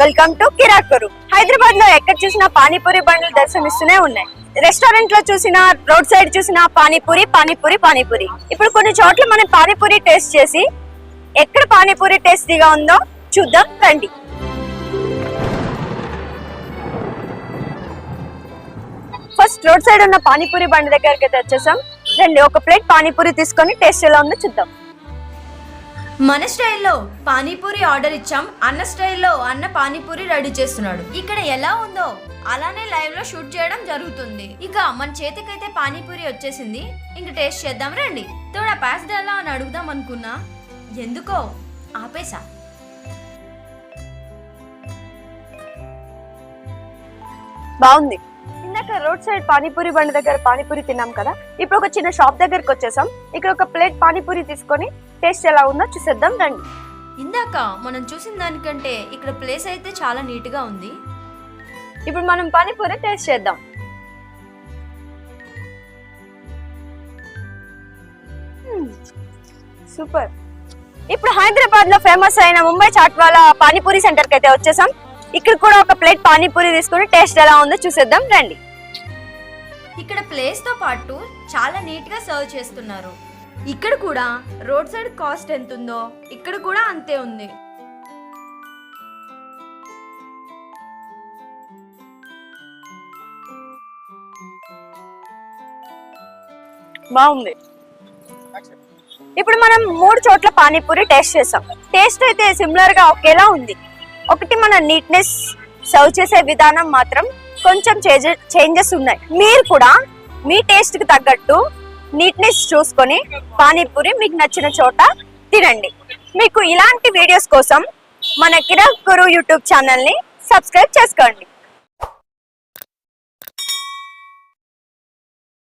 Welcome to కిరాక్ గురు హైదరాబాద్లో ఎక్కడ చూసినా పానీపూరి బండ్లు దర్శనమిస్తూనే ఉన్నాయి. రెస్టారెంట్లో చూసినా రోడ్ సైడ్ చూసినా పానీపూరి పానీపూరి పానీపూరి. ఇప్పుడు కొన్ని చోట్ల మనం పానీపూరి టేస్ట్ చేసి ఎక్కడ పానీపూరి టేస్టీగా ఉందో చూద్దాం రండి. ఫస్ట్ రోడ్ సైడ్ ఉన్న పానీపూరి బండి దగ్గరికి అయితే వచ్చేసాం. రండి ఒక ప్లేట్ పానీపూరి తీసుకొని టేస్ట్ ఎలా ఉందో చూద్దాం. మన స్టైల్లో పానీపూరి ఆర్డర్ ఇచ్చాం అన్న స్టైల్లో అన్న పానీపూరి రెడీ చేస్తున్నాడు. ఇక్కడ ఎలా ఉందో అలానే లైవ్లో షూట్ చేయడం జరుగుతుంది. ఇక మన చేతికైతే పానీపూరి వచ్చేసింది. ఇంక టేస్ట్ చేద్దాం రండి. తోడా ప్యాస్ ఎలా అని అడుగుదాం అనుకున్నా. ఎందుకో? ఆపేసా. బాగుంది. ఇందాక రోడ్ సైడ్ పానీపూరి బండి దగ్గర పానీపూరి తిన్నాం కదా ఇప్పుడు ఒక చిన్న షాప్ దగ్గరికి వచ్చేసాం. ఇక్కడ ఒక ప్లేట్ పానీపూరి తీసుకొని టేస్ట్ ఎలా ఉందో చూసేద్దాం రండి. ఇందాక మనం చూసిన దానికంటే ఇక్కడ ప్లేస్ అయితే చాలా నీట్గా ఉంది. ఇప్పుడు మనం పానీపూరి టేస్ట్ చేద్దాం. సూపర్. ఇప్పుడు హైదరాబాద్లో ఫేమస్ అయిన ముంబై చాట్ వాళ్ళ పానీపూరి సెంటర్కి అయితే వచ్చేసాం. ఇక్కడ కూడా ఒక ప్లేట్ పానీపూరి తీసుకొని టేస్ట్ ఎలా ఉందో చూసేద్దాం రండి. ఇక్కడ ప్లేస్తో పాటు చాలా నీట్గా సర్వ్ చేస్తున్నారు. ఇక్కడ కూడా రోడ్ సైడ్ కాస్ట్ ఎంత ఉందో ఇక్కడ కూడా అంతే ఉంది. బాగుంది. ఇప్పుడు మనం మూడు చోట్ల పానీపూరి టేస్ట్ చేసాం. టేస్ట్ అయితే సిమిలర్గా ఒకేలా ఉంది. ఒకటి మన నీట్నెస్ సర్వ్ చేసే విధానం మాత్రం కొంచెం చేంజెస్ ఉన్నాయి. మీరు కూడా మీ టేస్ట్కి తగ్గట్టు నీట్నెస్ చూసుకొని పానీపూరి మీకు నచ్చిన చోట తినండి. మీకు ఇలాంటి వీడియోస్ కోసం మన కిరాక్ గురు యూట్యూబ్ ఛానల్ని సబ్స్క్రైబ్ చేసుకోండి.